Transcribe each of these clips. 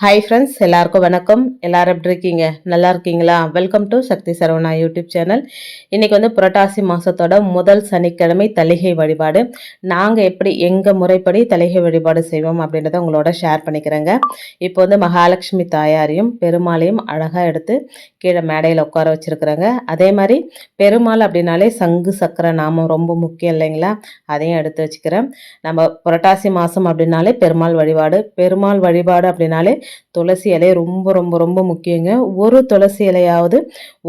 Hi friends எல்லாருக்கும் வணக்கம். எல்லோரும் எப்படி இருக்கீங்க? நல்லா இருக்கீங்களா? Welcome to Sakthi Saravana YouTube channel. இன்றைக்கி வந்து புரட்டாசி மாதத்தோட முதல் சனிக்கிழமை தலிகை வழிபாடு. நாங்கள் எப்படி எங்கள் முறைப்படி தலிகை வழிபாடு செய்வோம் அப்படின்றத உங்களோட ஷேர் பண்ணிக்கிறேங்க. இப்போ வந்து மகாலட்சுமி தாயாரையும் பெருமாளையும் அழகாக எடுத்து கீழே மேடையில் உட்கார வச்சுருக்குறேங்க. அதே மாதிரி பெருமாள் அப்படின்னாலே சங்கு சக்கர நாமம் ரொம்ப முக்கியம் இல்லைங்களா? அதையும் எடுத்து வச்சுக்கிறேன். நம்ம புரட்டாசி மாதம் அப்படின்னாலே பெருமாள் வழிபாடு. பெருமாள் வழிபாடு அப்படின்னாலே துளசி இலை ரொம்ப ரொம்ப ரொம்ப முக்கியங்க. ஒரு துளசி இலையாவது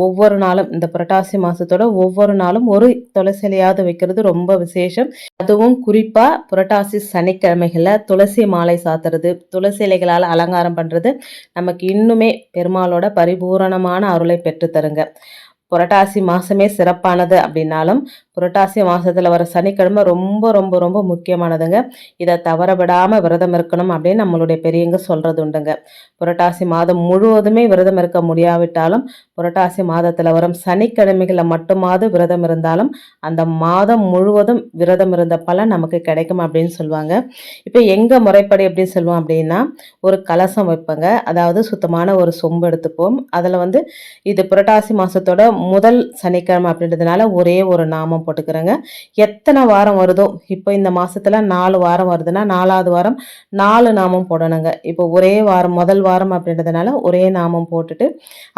ஒவ்வொரு நாளும் இந்த புரட்டாசி மாதத்தோட ஒவ்வொரு நாளும் ஒரு துளசி இலையாவது வைக்கிறது ரொம்ப விசேஷம். அதுவும் குறிப்பாக புரட்டாசி சனிக்கிழமைகளில் துளசி மாலை சாத்துறது துளசி இலைகளால் அலங்காரம் பண்ணுறது நமக்கு இன்னுமே பெருமாளோட பரிபூரணமான அருளை பெற்றுத்தருங்க. புரட்டாசி மாதமே சிறப்பானது அப்படின்னாலும் புரட்டாசி மாதத்தில் வர சனிக்கிழமை ரொம்ப ரொம்ப ரொம்ப முக்கியமானதுங்க. இதை தவற விடாமல் விரதம் இருக்கணும் அப்படின்னு நம்மளுடைய பெரியங்க சொல்கிறது உண்டுங்க. புரட்டாசி மாதம் முழுவதுமே விரதம் இருக்க முடியாவிட்டாலும் புரட்டாசி மாதத்தில் வரும் சனிக்கிழமைகளில் மட்டுமாவது விரதம் இருந்தாலும் அந்த மாதம் முழுவதும் விரதம் இருந்த பலன் நமக்கு கிடைக்கும் அப்படின்னு சொல்லுவாங்க. இப்போ எங்கள் முறைப்படி எப்படி சொல்லுவோம் அப்படின்னா ஒரு கலசம் வைப்பங்க. அதாவது சுத்தமான ஒரு சொம்பு எடுத்துப்போம். அதில் வந்து இது புரட்டாசி மாதத்தோட முதல் சனிக்கிழமை அப்படின்றதுனால ஒரே ஒரு நாமம் போட்டுக்கிறேங்க. எத்தனை வாரம் வருதோ இப்போ இந்த மாதத்தில் நாலு வாரம் வருதுன்னா நாலாவது வாரம் நாலு நாமம் போடணுங்க. இப்போ ஒரே வாரம் முதல் வாரம் அப்படின்றதுனால ஒரே நாமம் போட்டுட்டு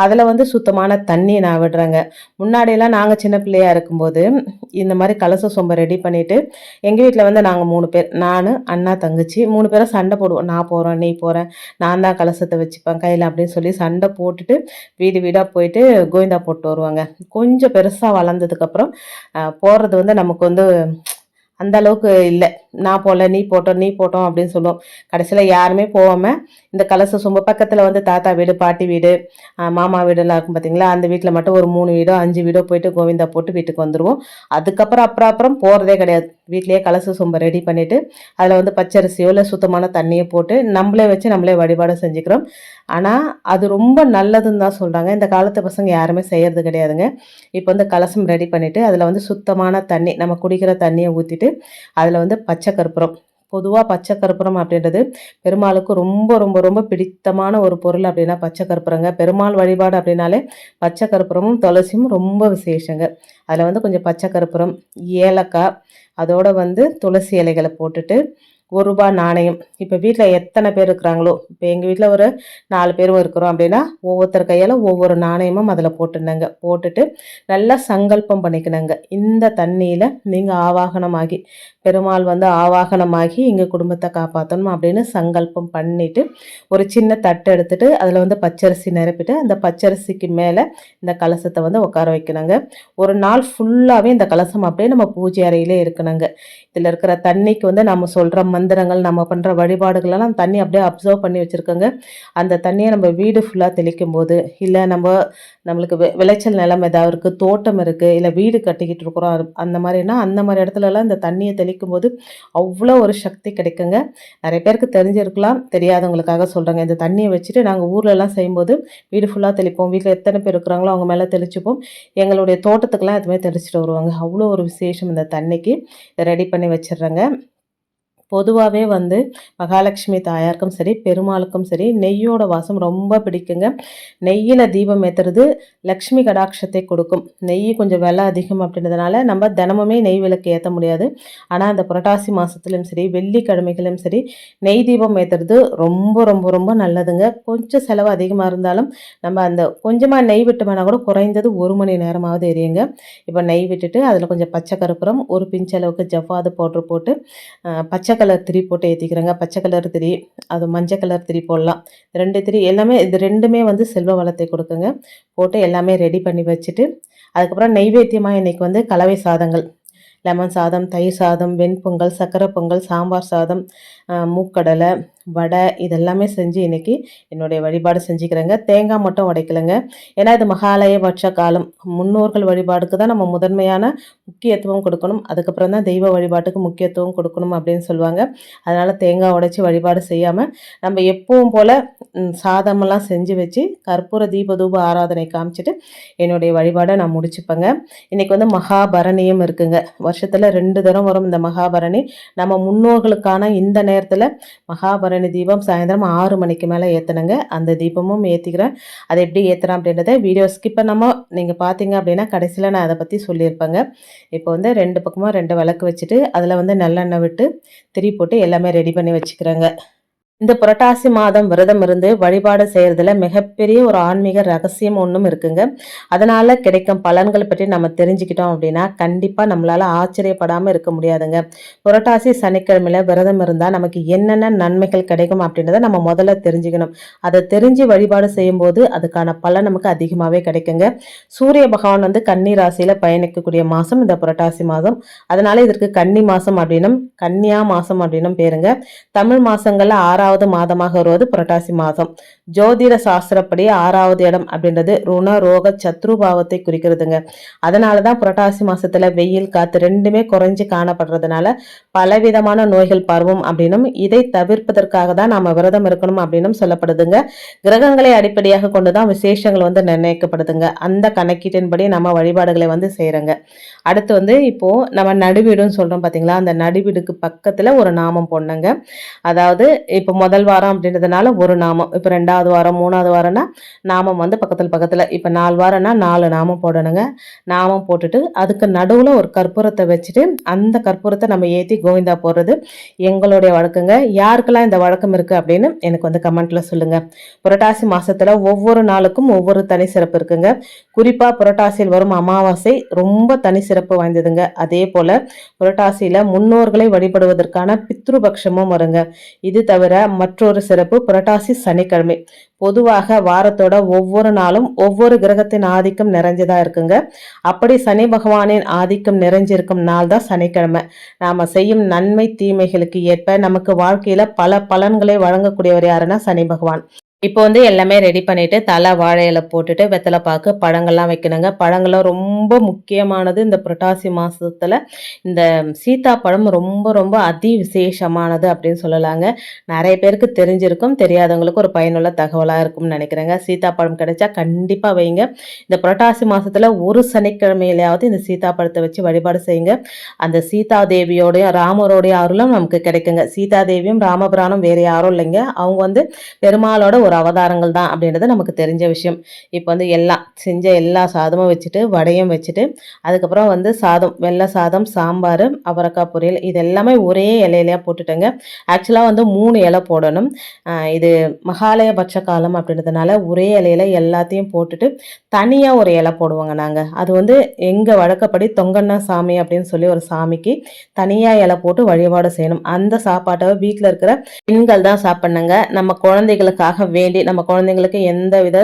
அதில் வந்து சுத்தமான தண்ணி நான் விடுறேங்க. முன்னாடியெல்லாம் நாங்கள் சின்ன பிள்ளையாக இருக்கும்போது இந்த மாதிரி கலச சொம்பை ரெடி பண்ணிவிட்டு எங்கள் வீட்டில் வந்து நாங்கள் மூணு பேர் நான் அண்ணா தங்கச்சி மூணு பேரும் சண்டை போடுவோம். நான் போகிறேன் நீ போகிறேன் நான் தான் கலசத்தை வச்சுப்பேன் கையில் அப்படின்னு சொல்லி சண்டை போட்டுட்டு வீடு வீடாக போயிட்டு கோவிந்தா போட்டு வருவாங்க. கொஞ்சம் பெருசாக வளர்ந்ததுக்கப்புறம் போடுறது வந்து நமக்கு வந்து அந்த அளவுக்கு இல்லை. நான் போகல நீ போட்டோம் நீ போட்டோம் அப்படின்னு சொல்லுவோம் கடைசியில் யாருமே போகாமல் இந்த கலச சொம்பு பக்கத்தில் வந்து தாத்தா வீடு பாட்டி வீடு மாமா வீடுலாம் இருக்கும் பார்த்தீங்களா அந்த வீட்டில் மட்டும் ஒரு மூணு வீடோ அஞ்சு வீடோ போயிட்டு கோவிந்தா போட்டு வீட்டுக்கு வந்துடுவோம் அதுக்கப்புறம் அப்புறம் அப்புறம் போகிறதே கிடையாது. வீட்லேயே கலச சொம்ப ரெடி பண்ணிவிட்டு அதில் வந்து பச்சரிசியோ இல்லை சுத்தமான தண்ணியை போட்டு நம்மளே வச்சு நம்மளே வழிபாடு செஞ்சுக்கிறோம். ஆனால் அது ரொம்ப நல்லதுன்னு தான் சொல்கிறாங்க இந்த காலத்து பசங்க யாருமே செய்கிறது கிடையாதுங்க. இப்போ வந்து கலசம் ரெடி பண்ணிவிட்டு அதில் வந்து சுத்தமான தண்ணி நம்ம குடிக்கிற தண்ணியை ஊற்றிட்டு அதில் வந்து பச்சை பச்சை கற்பூரம் பொதுவாக பச்சை கற்பூரம் அப்படின்றது பெருமாளுக்கு ரொம்ப ரொம்ப ரொம்ப பிடித்தமான ஒரு பொருள் அப்படின்னா பச்சை கற்பூரங்க பெருமாள் வழிபாடு அப்படின்னாலே பச்சை கற்பூரமும் துளசியும் ரொம்ப விசேஷங்க. அதில் வந்து கொஞ்சம் பச்சை கற்பூரம் ஏலக்காய் அதோடு வந்து துளசி இலைகளை போட்டுட்டு ஒரு ரூபா நாணயம். இப்போ வீட்டில் எத்தனை பேர் இருக்கிறாங்களோ இப்போ எங்கள் வீட்டில் ஒரு நாலு பேரும் இருக்கிறோம் அப்படின்னா ஒவ்வொருத்தர் கையால் ஒவ்வொரு நாணயமும் அதில் போட்டுனாங்க போட்டுட்டு நல்லா சங்கல்பம் பண்ணிக்கினாங்க. இந்த தண்ணியில் நீங்கள் ஆவாகனமாகி பெருமாள் வந்து ஆவாகனமாகி எங்கள் குடும்பத்தை காப்பாற்றணும் அப்படின்னு சங்கல்பம் பண்ணிவிட்டு ஒரு சின்ன தட்டு எடுத்துட்டு அதில் வந்து பச்சரிசி நிரப்பிட்டு அந்த பச்சரிசிக்கு மேலே இந்த கலசத்தை வந்து உட்கார வைக்கணுங்க ஒரு நாள் ஃபுல்லாகவே இந்த கலசம் அப்படியே நம்ம பூஜை அறையிலே இருக்கணுங்க. இதில் இருக்கிற தண்ணிக்கு வந்து நம்ம சொல்கிற மந்திரங்கள் நம்ம பண்ணுற வழிபாடுகளெல்லாம் தண்ணி அப்படியே அப்சர்வ் பண்ணி வச்சுருக்கோங்க. அந்த தண்ணியை நம்ம வீடு ஃபுல்லாக தெளிக்கும் போது இல்லை நம்ம நம்மளுக்கு விளைச்சல் நிலம் ஏதாவது இருக்குது தோட்டம் இருக்குது இல்லை வீடு கட்டிக்கிட்டு இருக்கிறோம் அந்த மாதிரினா அந்த மாதிரி இடத்துலலாம் இந்த தண்ணியை தெளிக்கும் போது அவ்வளோ ஒரு சக்தி கிடைக்குங்க. நிறைய பேருக்கு தெரிஞ்சிருக்கலாம் தெரியாதவங்களுக்காக சொல்கிறேங்க இந்த தண்ணியை வச்சுட்டு நாங்கள் ஊர்லலாம் செய்யும்போது வீடு ஃபுல்லாக தெளிப்போம். வீட்டில் எத்தனை பேர் இருக்கிறாங்களோ அவங்க மேலே தெளிச்சுப்போம். எங்களுடைய தோட்டத்துக்கெலாம் எதுவுமே தெளிச்சுட்டு வருவாங்க. அவ்வளோ ஒரு விசேஷம் இந்த தண்ணிக்கு. ரெடி பண்ணி வச்சிடுறேங்க பொதுவாகவே வந்து மகாலட்சுமி தாயாருக்கும் சரி பெருமாளுக்கும் சரி நெய்யோட வாசம் ரொம்ப பிடிக்குங்க. நெய்யில் தீபம் ஏற்றுறது லக்ஷ்மி கடாட்சத்தை கொடுக்கும். நெய் கொஞ்சம் விலை அதிகம் அப்படின்றதுனால நம்ம தினமுமே நெய் விளக்கு ஏற்ற முடியாது. ஆனால் அந்த புரட்டாசி மாதத்துலையும் சரி வெள்ளிக்கிழமைகளும் சரி நெய் தீபம் ஏற்றுறது ரொம்ப ரொம்ப ரொம்ப நல்லதுங்க. கொஞ்சம் செலவு அதிகமாக இருந்தாலும் நம்ம அந்த கொஞ்சமாக நெய் விட்டோம்னா கூட குறைந்தது ஒரு மணி நேரமாவது எரியுங்க. இப்போ நெய் விட்டுட்டு அதில் கொஞ்சம் பச்சை கருப்புறம் ஒரு பிஞ்சளவுக்கு ஜவ்வாது பவுட்ரு போட்டு பச்சை கலர் திரி போட்டு ஏற்றிக்கிறேங்க பச்சை கலர் திரி அது மஞ்சள் கலர் திரி போடலாம். ரெண்டு திரி எல்லாமே இது ரெண்டுமே வந்து செல்வ வளத்தை கொடுக்குங்க. போட்டு எல்லாமே ரெடி பண்ணி வச்சுட்டு அதுக்கப்புறம் நெய்வேத்தியமாக இன்றைக்கி வந்து கலவை சாதங்கள். லெமன் சாதம் தயிர் சாதம் வெண்பொங்கல் சக்கரை பொங்கல் சாம்பார் சாதம் மூக்கடலை வடை இதெல்லாமே செஞ்சு இன்றைக்கி என்னுடைய வழிபாடு செஞ்சுக்கிறேங்க. தேங்காய் மட்டும் உடைக்கலைங்க. ஏன்னா இது மகாலய பட்ச காலம். முன்னோர்கள் வழிபாடுக்கு தான் நம்ம முதன்மையான முக்கியத்துவம் கொடுக்கணும். அதுக்கப்புறம் தான் தெய்வ வழிபாட்டுக்கு முக்கியத்துவம் கொடுக்கணும் அப்படின்னு சொல்லுவாங்க. அதனால் தேங்காய் உடைச்சி வழிபாடு செய்யாமல் நம்ம எப்பவும் போல் சாதமெல்லாம் செஞ்சு வச்சு கற்பூர தீப தூப ஆராதனை காமிச்சிட்டு என்னுடைய வழிபாடை நான் முடிச்சுப்பேங்க. இன்றைக்கி வந்து மகாபரணியும் இருக்குங்க. வருஷத்தில் ரெண்டு தரம் வரும் இந்த மகாபரணி. நம்ம முன்னோர்களுக்கான இந்த நேரத்தில் மகாபரணி பரணி தீபம் சாயந்தரம் ஆறு மணிக்கு மேலே ஏற்றணுங்க அந்த தீபமும் ஏற்றிக்கிறேன் அதை எப்படி ஏற்றுறேன் அப்படின்றத வீடியோ ஸ்கிப் பண்ணாமல் நீங்கள் பார்த்தீங்க அப்படின்னா கடைசியில் நான் அதை பற்றி சொல்லியிருப்பேங்க. இப்போ வந்து ரெண்டு பக்கமும் ரெண்டு விளக்கு வச்சுட்டு அதில் வந்து நல்லெண்ணெய் விட்டு திரி போட்டு எல்லாமே ரெடி பண்ணி வச்சுக்கிறேங்க. இந்த புரட்டாசி மாதம் விரதம் இருந்து வழிபாடு செய்யறதுல மிகப்பெரிய ஒரு ஆன்மீக ரகசியம் ஒன்றும் இருக்குங்க. அதனால கிடைக்கும் பலன்கள் பற்றி நம்ம தெரிஞ்சுக்கிட்டோம் அப்படின்னா கண்டிப்பாக நம்மளால ஆச்சரியப்படாம இருக்க முடியாதுங்க. புரட்டாசி சனிக்கிழமையில் விரதம் இருந்தால் நமக்கு என்னென்ன நன்மைகள் கிடைக்கும் அப்படின்றத நம்ம முதல்ல தெரிஞ்சுக்கணும். அதை தெரிஞ்சு வழிபாடு செய்யும்போது அதுக்கான பலன் நமக்கு அதிகமாகவே கிடைக்குங்க. சூரிய பகவான் வந்து கன்னி ராசியில பயணிக்கக்கூடிய மாதம் இந்த புரட்டாசி மாதம். அதனால இதற்கு கன்னி மாதம் அப்படின்னும் கன்னியா மாதம் அப்படின்னும் பேருங்க. தமிழ் மாதங்களில் ஆறாவது ஆறாவது மாதமாக வருவது புரட்டாசி மாதம். ஜோதிட சாஸ்திரப்படி ஆறாவது இடம் அப்படின்றது ருண ரோக சத்ரு பாவத்தை குறிக்கிறதுங்க. அதனால தான் புரட்டாசி மாசத்துல வெயில் காத்து ரெண்டுமே குறைஞ்சு காணப்படுறதுனால பலவிதமான நோய்கள் பரவும் அப்படின்னும் இதை தவிர்ப்பதற்காக தான் நாம விரதம் இருக்கணும் அப்படின்னும் சொல்லப்படுதுங்க. கிரகங்களை அடிப்படையாக கொண்டுதான் விசேஷங்கள் வந்து நிர்ணயிக்கப்படுதுங்க. அந்த கணக்கீட்டின்படி நம்ம வழிபாடுகளை வந்து செய்கிறோங்க அடுத்து வந்து இப்போ நம்ம நடுவீடுன்னு சொல்றோம் பாத்தீங்களா? அந்த நடுவீடுக்கு பக்கத்துல ஒரு நாமம் பொண்ணுங்க அதாவது இப்போ முதல் வாரம் அப்படின்றதுனால ஒரு நாமம். இப்போ ரெண்டாவது வாரம் மூணாவது வாரம்னா நாமம் வந்து பக்கத்தில் பக்கத்தில். இப்போ நாலு வாரம்னா நாலு நாமம் போடணுங்க. நாமம் போட்டுட்டு அதுக்கு நடுவில் ஒரு கற்பூரத்தை வச்சுட்டு அந்த கற்பூரத்தை நம்ம ஏற்றி கோவிந்தா போடுறது எங்களுடைய வழக்கங்க. யாருக்கெல்லாம் இந்த வழக்கம் இருக்குது அப்படின்னு எனக்கு வந்து கமெண்ட்டில் சொல்லுங்கள் புரட்டாசி மாதத்தில் ஒவ்வொரு நாளுக்கும் ஒவ்வொரு தனி சிறப்பு இருக்குங்க. குறிப்பாக புரட்டாசியில் வரும் அமாவாசை ரொம்ப தனி சிறப்பு வாய்ந்ததுங்க. அதே போல் புரட்டாசியில் முன்னோர்களை வழிபடுவதற்கான பித்ருபக்ஷமும் வருங்க. இது தவிர மற்றொரு சிறப்பு புரட்டாசி சனிக்கிழமை. பொதுவாக வாரத்தோட ஒவ்வொரு நாளும் ஒவ்வொரு கிரகத்தின் ஆதிக்கம் நிறைஞ்சதா இருக்குங்க. அப்படி சனி பகவானின் ஆதிக்கம் நிறைஞ்சிருக்கும் நாள் தான் சனிக்கிழமை. நாம செய்யும் நன்மை தீமைகளுக்கு ஏற்ப நமக்கு வாழ்க்கையில பல பலன்களை வழங்கக்கூடியவர் யாருன்னா சனி பகவான். இப்போ வந்து எல்லாமே ரெடி பண்ணிட்டு தலை வாழை போட்டுட்டு வெத்தலை பாக்கு பழங்கள்லாம் வைக்கணுங்க. பழங்கள்லாம் ரொம்ப முக்கியமானது இந்த புரட்டாசி மாசத்துல. இந்த சீத்தாப்பழம் ரொம்ப ரொம்ப அதி விசேஷமானது அப்படின்னு சொல்லலாங்க. நிறைய பேருக்கு தெரிஞ்சிருக்கும் தெரியாதவங்களுக்கு ஒரு பயனுள்ள தகவலாக இருக்கும்னு நினைக்கிறேங்க. சீத்தாப்பழம் கிடைச்சா கண்டிப்பாக வைங்க. இந்த புரட்டாசி மாசத்துல ஒரு சனிக்கிழமையிலையாவது இந்த சீத்தாப்பழத்தை வச்சு வழிபாடு செய்யுங்க. அந்த சீதா தேவியோடைய ராமரோடைய அருளும் நமக்கு கிடைக்குங்க. சீதா தேவியும் ராமபுராணம் வேற யாரும் இல்லைங்க. அவங்க வந்து பெருமாளோட ஒரு அவதாரங்கள் தான் அப்படின்றது நமக்கு தெரிஞ்ச விஷயம். இப்போ வந்து எல்லாம் செஞ்ச எல்லா சாதமும் வச்சுட்டு வடையும் வச்சுட்டு அதுக்கப்புறம் வந்து சாதம் வெள்ளை சாதம் சாம்பார் அவரக்காய் பொரியல் இது எல்லாமே ஒரே இலையிலையாக போட்டுட்டேங்க. ஆக்சுவலாக வந்து மூணு இலை போடணும். இது மகாலய பட்ச காலம் அப்படின்றதுனால ஒரே இலையில எல்லாத்தையும் போட்டுட்டு தனியாக ஒரு இலை போடுவாங்க நாங்கள் அது வந்து எங்கள் வழக்கப்படி தொங்கண்ணா சாமி அப்படின்னு சொல்லி ஒரு சாமிக்கு தனியாக இலை போட்டு வழிபாடு செய்யணும். அந்த சாப்பாட்டை வீட்டில் இருக்கிற பெண்கள் தான் சாப்பிட்ணுங்க. நம்ம குழந்தைகளுக்காக வேண்டி நம்ம குழந்தைங்களுக்கு எந்த வித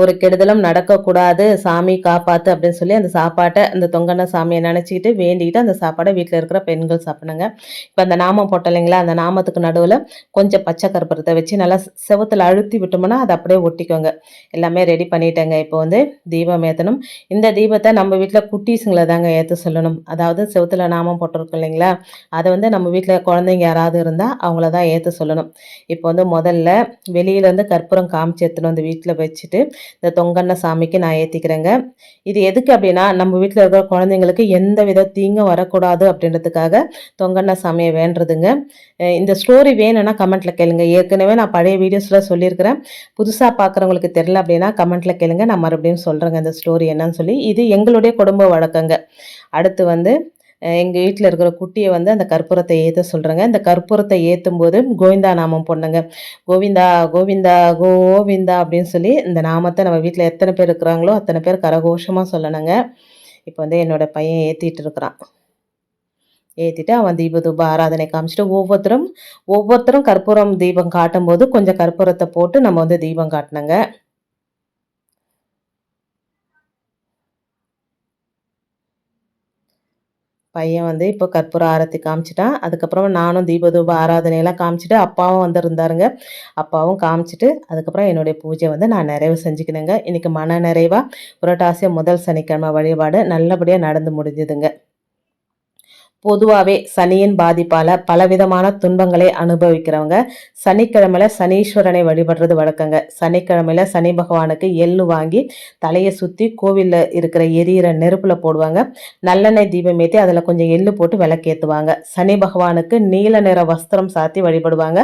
ஒரு கெடுதலும் நடக்கக்கூடாது. சாமி காப்பாற்று அப்படின்னு சொல்லி அந்த சாப்பாட்டை அந்த தொங்கண்ண சாமியை நினச்சிக்கிட்டு வேண்டிக்கிட்டு அந்த சாப்பாடை வீட்டில் இருக்கிற பெண்கள் சாப்பிடுங்க இப்போ அந்த நாமம் போட்டோம் இல்லைங்களா? அந்த நாமத்துக்கு நடுவில் கொஞ்சம் பச்சை கருப்பரத்தை வச்சு நல்லா செவத்தில் அழுத்தி விட்டோம்னா அதை அப்படியே ஒட்டிக்கோங்க. எல்லாமே ரெடி பண்ணிட்டேங்க. இப்போ வந்து தீபம் ஏற்றணும் இந்த தீபத்தை நம்ம வீட்டில் குட்டீஸுங்களை தாங்க ஏற்ற சொல்லணும். அதாவது செவத்தில் நாமம் போட்டிருக்கோம் இல்லைங்களா? அதை வந்து நம்ம வீட்டில் குழந்தைங்க யாராவது இருந்தால் அவங்கள தான் ஏற்ற சொல்லணும். இப்போ வந்து முதல்ல வெளியிலேருந்து கற்பூரம் காமிச்சு எடுத்துன்னு வந்து வீட்டில் வச்சுட்டு இந்த தொங்கண்ண சாமிக்கு நான் ஏற்றிக்கிறேங்க இது எதுக்கு அப்படின்னா நம்ம வீட்டில் இருக்கிற குழந்தைங்களுக்கு எந்த வித தீங்கும் வரக்கூடாது அப்படின்றதுக்காக தொங்கண்ண சாமியை வேண்டுறதுங்க. இந்த ஸ்டோரி வேணும்னா கமெண்ட்டில் கேளுங்க. ஏற்கனவே நான் பழைய வீடியோஸில் சொல்லியிருக்கிறேன். புதுசாக பார்க்குறவங்களுக்கு தெரில அப்படின்னா கமெண்ட்டில் கேளுங்க. நான் மறுபடியும் சொல்கிறேங்க இந்த ஸ்டோரி என்னன்னு சொல்லி. இது எங்களுடைய குடும்ப வழக்கங்க. அடுத்து வந்து எங்கள் வீட்டில் இருக்கிற குட்டியை வந்து அந்த கற்பூரத்தை ஏற்ற சொல்கிறேங்க இந்த கற்பூரத்தை ஏற்றும் போது கோவிந்தா நாமம் பொண்ணுங்க. கோவிந்தா கோவிந்தா கோவிந்தா அப்படின்னு சொல்லி இந்த நாமத்தை நம்ம வீட்டில் எத்தனை பேர் இருக்கிறாங்களோ அத்தனை பேர் கரகோஷமாக சொல்லணுங்க. இப்போ வந்து என்னோடய பையன் ஏற்றிட்டு இருக்கிறான். ஏற்றிட்டு அவன் தீப தூப ஆராதனை காமிச்சிட்டு ஒவ்வொருத்தரும் ஒவ்வொருத்தரும் கற்பூரம் தீபம் காட்டும் போது கொஞ்சம் கற்பூரத்தை போட்டு நம்ம வந்து தீபம் காட்டினங்க பையன் வந்து இப்போ கற்பூர ஆரத்தி காமிச்சிட்டான். அதுக்கப்புறம் நானும் தீபதூப ஆராதனையெல்லாம் காமிச்சிட்டு அப்பாவும் வந்திருந்தாருங்க. அப்பாவும் காமிச்சிட்டு அதுக்கப்புறம் என்னுடைய பூஜை வந்து நான் நிறைவு செஞ்சுக்கணுங்க இன்றைக்கி மன நிறைவாக புரட்டாசிய முதல் சனிக்கிழமை வழிபாடு நல்லபடியாக நடந்து முடிஞ்சுதுங்க. பொதுவாகவே சனியின் பாதிப்பால் பலவிதமான துன்பங்களை அனுபவிக்கிறவங்க சனிக்கிழமையில் சனீஸ்வரனை வழிபடுறது வழக்கங்க. சனிக்கிழமையில் சனி பகவானுக்கு எள்ளு வாங்கி தலையை சுற்றி கோவிலில் இருக்கிற எரியிற நெருப்பில் போடுவாங்க. நல்லெண்ணெய் தீபம் ஏற்றி அதில் கொஞ்சம் எள்ளு போட்டு விளக்கேற்றுவாங்க சனி பகவானுக்கு நீல நிற வஸ்திரம் சாத்தி வழிபடுவாங்க.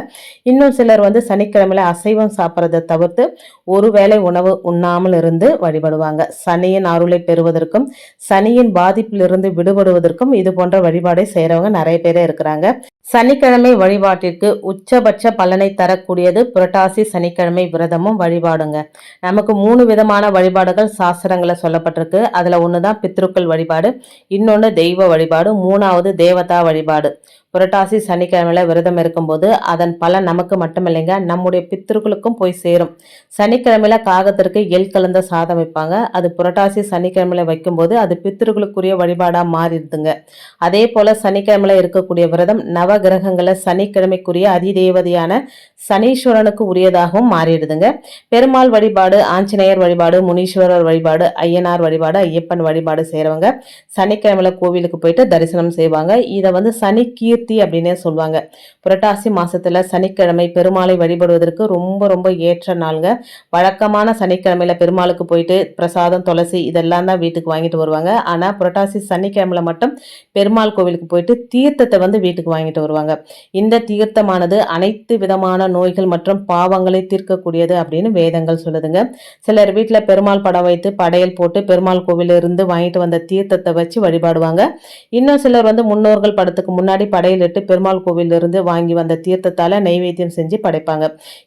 இன்னும் சிலர் வந்து சனிக்கிழமையில் அசைவம் சாப்பிட்றதை தவிர்த்து ஒருவேளை உணவு உண்ணாமல் இருந்து வழிபடுவாங்க. சனியின் அருளை பெறுவதற்கும் சனியின் பாதிப்பிலிருந்து விடுபடுவதற்கும் இது போன்ற வழிபாடு வழிபாடு செய்கிறவங்க நிறைய பேர் இருக்கிறாங்க. சனிக்கிழமை வழிபாட்டிற்கு உச்சபட்ச பலனை தரக்கூடியது புரட்டாசி சனிக்கிழமை விரதமும் வழிபாடுங்க. நமக்கு மூணு விதமான வழிபாடுகள் சாஸ்திரங்களை சொல்லப்பட்டிருக்கு. அதில் ஒன்று தான் பித்ருக்கள் வழிபாடு இன்னொன்று தெய்வ வழிபாடு மூணாவது தேவதா வழிபாடு. புரட்டாசி சனிக்கிழமையில விரதம் இருக்கும்போது அதன் பலன் நமக்கு மட்டுமில்லைங்க நம்முடைய பித்திருக்களுக்கும் போய் சேரும். சனிக்கிழமையில் காகத்திற்கு எல் கலந்த சாதம் வைப்பாங்க. அது புரட்டாசி சனிக்கிழமையில் வைக்கும்போது அது பித்திருக்களுக்குரிய வழிபாடாக மாறிடுதுங்க. அதே போல் சனிக்கிழமையில் இருக்கக்கூடிய விரதம் நவ கிரகங்களை சனிக்கிழமைக்குரிய அதிதேவதையான சனீஸ்வரனுக்கு உரியதாகவும் மாறிடுதுங்க. பெருமாள் வழிபாடு ஆஞ்சநேயர் வழிபாடு முனீஸ்வரர் வழிபாடு ஐயனார் வழிபாடு ஐயப்பன் வழிபாடு செய்கிறவங்க சனிக்கிழமையில் கோவிலுக்கு போயிட்டு தரிசனம் செய்வாங்க. இதை வந்து சனி கீர்த்தி அப்படின்னே சொல்லுவாங்க. புரட்டாசி மாசத்துல சனிக்கிழமை பெருமாளை வழிபடுவதற்கு ரொம்ப ரொம்ப ஏற்ற நாளுங்க. வழக்கமான சனிக்கிழமையில பெருமாளுக்கு போயிட்டு பிரசாதம் துளசி இதெல்லாம் தான் வீட்டுக்கு வாங்கிட்டு வருவாங்க. ஆனால் புரட்டாசி சனிக்கிழமையில மட்டும் பெருமாள் கோவிலுக்கு போயிட்டு தீர்த்தத்தை வந்து வீட்டுக்கு வாங்கிட்டு வருவாங்க. இந்த தீர்த்தமானது அனைத்து விதமான நோய்கள் மற்றும் பாவங்களை தீர்க்கக்கூடியது அப்படின்னு வேதங்கள் சொல்லுதுங்க. சிலர் வீட்டில் பெருமாள் படம் வைத்து படையல் போட்டு பெருமாள் கோவிலிருந்து வாங்கிட்டு வந்த தீர்த்தத்தை வச்சு வழிபாடுவாங்க. இன்னும் சிலர் வந்து முன்னோர்கள் படத்துக்கு முன்னாடி படையல் தலையிலிட்டு பெருமாள் கோவிலிருந்து வாங்கி வந்த தீர்த்தத்தால் நைவேத்தியம் செஞ்சு படைப்பாங்க.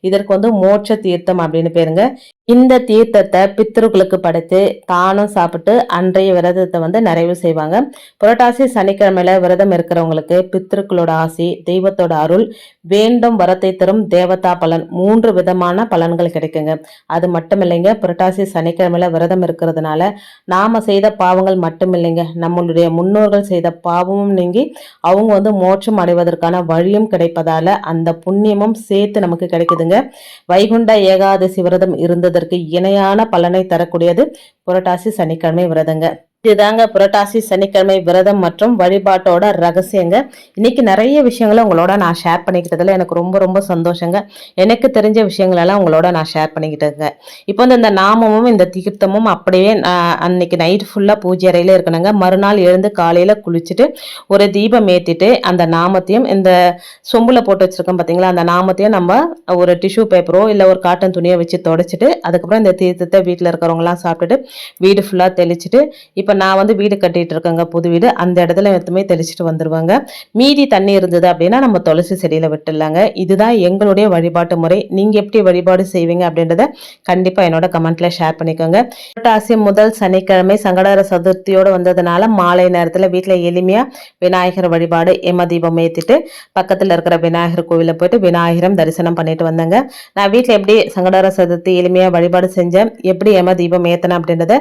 இதற்கு வந்து மோட்ச தீர்த்தம் அப்படின்னு பேருங்க. இந்த தீர்த்தத்தை பித்ருக்களுக்கு படைத்து தானும் சாப்பிட்டு அன்றைய விரதத்தை வந்து நிறைவு செய்வாங்க. புரட்டாசி சனிக்கிழமையில விரதம் இருக்கிறவங்களுக்கு பித்திருக்களோட ஆசி தெய்வத்தோட அருள் வேண்டும் வரத்தை தரும் தேவதா பலன் மூன்று விதமான பலன்கள் கிடைக்குங்க. அது மட்டும் இல்லைங்க புரட்டாசி சனிக்கிழமையில விரதம் இருக்கிறதுனால நாம செய்த பாவங்கள் மட்டும் இல்லைங்க. நம்மளுடைய முன்னோர்கள் செய்த பாவமும் நீங்கி அவங்க வந்து மோட்சம் அடைவதற்கான வழியும் கிடைப்பதால அந்த புண்ணியமும் சேர்த்து நமக்கு கிடைக்குதுங்க. வைகுண்ட ஏகாதசி விரதம் இருந்தது அதற்கு இணையான பலனை தரக்கூடியது புரட்டாசி சனிக்கிழமை விரதங்க. இதுதாங்க புரட்டாசி சனிக்கிழமை விரதம் மற்றும் வழிபாட்டோட ரகசியங்க. இன்னைக்கு நிறைய விஷயங்களை உங்களோட நான் ஷேர் பண்ணிக்கிட்டதுல எனக்கு ரொம்ப ரொம்ப சந்தோஷங்க. எனக்கு தெரிஞ்ச விஷயங்கள் எல்லாம் உங்களோட நான் ஷேர் பண்ணிக்கிட்டேங்க. இப்போ வந்து இந்த நாமமும் இந்த தீர்த்தமும் அப்படியே அன்னைக்கு நைட் ஃபுல்லாக பூஜை அறையில் இருக்கணுங்க. மறுநாள் எழுந்து காலையில் குளிச்சுட்டு ஒரு தீபம் ஏற்றிட்டு அந்த நாமத்தையும் இந்த சொம்புல போட்டு வச்சிருக்கோம் பார்த்தீங்களா அந்த நாமத்தையும் நம்ம ஒரு டிஷ்யூ பேப்பரோ இல்லை ஒரு காட்டன் துணியை வச்சு தொடச்சிட்டு அதுக்கப்புறம் இந்த தீர்த்தத்தை வீட்டில் இருக்கிறவங்களாம் சாப்பிட்டுட்டு வீடு ஃபுல்லாக தெளிச்சுட்டு இப்போ நான் வந்து வீடு கட்டிட்டு இருக்கேங்க. புது வீடு. அந்த இடத்துல எத்துமே தெளிச்சுட்டு வந்துருவாங்க. மீதி தண்ணி இருந்தது அப்படின்னா நம்ம துளசி செடியில் விட்டுடலாங்க. இதுதான் எங்களுடைய வழிபாட்டு முறை. நீங்கள் எப்படி வழிபாடு செய்வீங்க அப்படின்றத கண்டிப்பாக என்னோட கமெண்ட்ல ஷேர் பண்ணிக்கோங்க. புரட்டாசி முதல் சனிக்கிழமை சங்கடகர சதுர்த்தியோடு வந்ததுனால மாலை நேரத்தில் வீட்டில் எளிமையாக விநாயகர் வழிபாடு எம தீபம் ஏற்றிட்டு பக்கத்தில் இருக்கிற விநாயகர் கோவிலில் போயிட்டு விநாயகரம் தரிசனம் பண்ணிட்டு வந்தேங்க. நான் வீட்டில் எப்படி சங்கடகர சதுர்த்தி எளிமையாக வழிபாடு செஞ்சேன் எப்படி எம தீபம் ஏற்றினேன் அப்படின்றத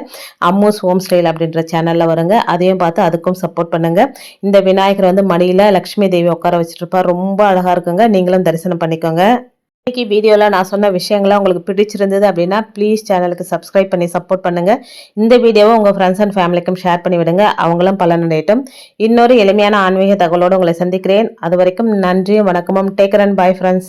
அம்மூஸ் ஹோம் ஸ்டைல் அப்படின்ற சேனலில் வருங்க. அதையும் பார்த்து அதுக்கும் சப்போர்ட் பண்ணுங்க. இந்த விநாயகர் வந்து மடியில் லக்ஷ்மி தேவி உட்கார வச்சுருப்பார். ரொம்ப அழகாக இருக்குங்க. நீங்களும் தரிசனம் பண்ணிக்கோங்க. இன்னைக்கு வீடியோவில் நான் சொன்ன விஷயங்கள்லாம் உங்களுக்கு பிடிச்சிருந்தது அப்படின்னா ப்ளீஸ் சேனலுக்கு சப்ஸ்கிரைப் பண்ணி சப்போர்ட் பண்ணுங்கள் இந்த வீடியோவை உங்கள் ஃப்ரெண்ட்ஸ் அண்ட் ஃபேமிலிக்கும் ஷேர் பண்ணிவிடுங்க அவங்களும் அவங்களும் பலனடையட்டும். இன்னொரு எளிமையான ஆன்மீக தகவலோடு உங்களை சந்திக்கிறேன். அது வரைக்கும் நன்றியும் வணக்கமும். Taker and bye friends